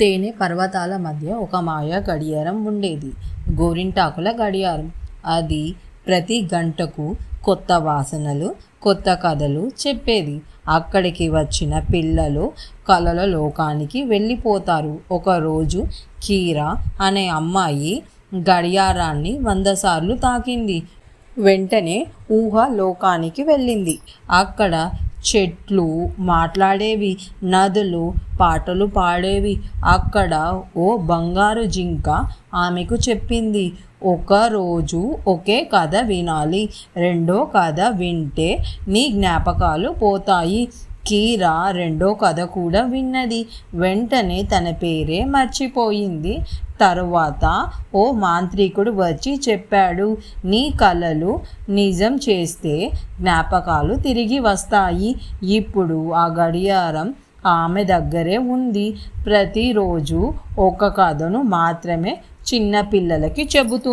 తేనె పర్వతాల మధ్య ఒక మాయ గడియారం ఉండేది. గోరింటాకుల గడియారం. అది ప్రతి గంటకు కొత్త వాసనలు కొత్త కథలు చెప్పేది. అక్కడికి వచ్చిన పిల్లలు కలల లోకానికి వెళ్ళిపోతారు. ఒకరోజు కీరా అనే అమ్మాయి గడియారాన్ని వంద సార్లు తాకింది. వెంటనే ఊహ లోకానికి వెళ్ళింది. అక్కడ చెట్లు మాట్లాడేవి నదులు పాటలు పాడేవి. అక్కడ ఓ బంగారు జింక ఆమెకు చెప్పింది ఒక రోజు ఒకే కథ వినాలి. రెండో కథ వింటే నీ జ్ఞాపకాలు పోతాయి. కీరా రెండో కథ కూడా విన్నది. వెంటనే తన పేరే మర్చిపోయింది. తరువాత ఓ మాంత్రికుడు వచ్చి చెప్పాడు నీ కలలు నిజం చేస్తే జ్ఞాపకాలు తిరిగి వస్తాయి. ఇప్పుడు ఆ గడియారం ఆమె దగ్గరే ఉంది. ప్రతిరోజు ఒక కథను మాత్రమే చిన్నపిల్లలకి చెబుతుంది.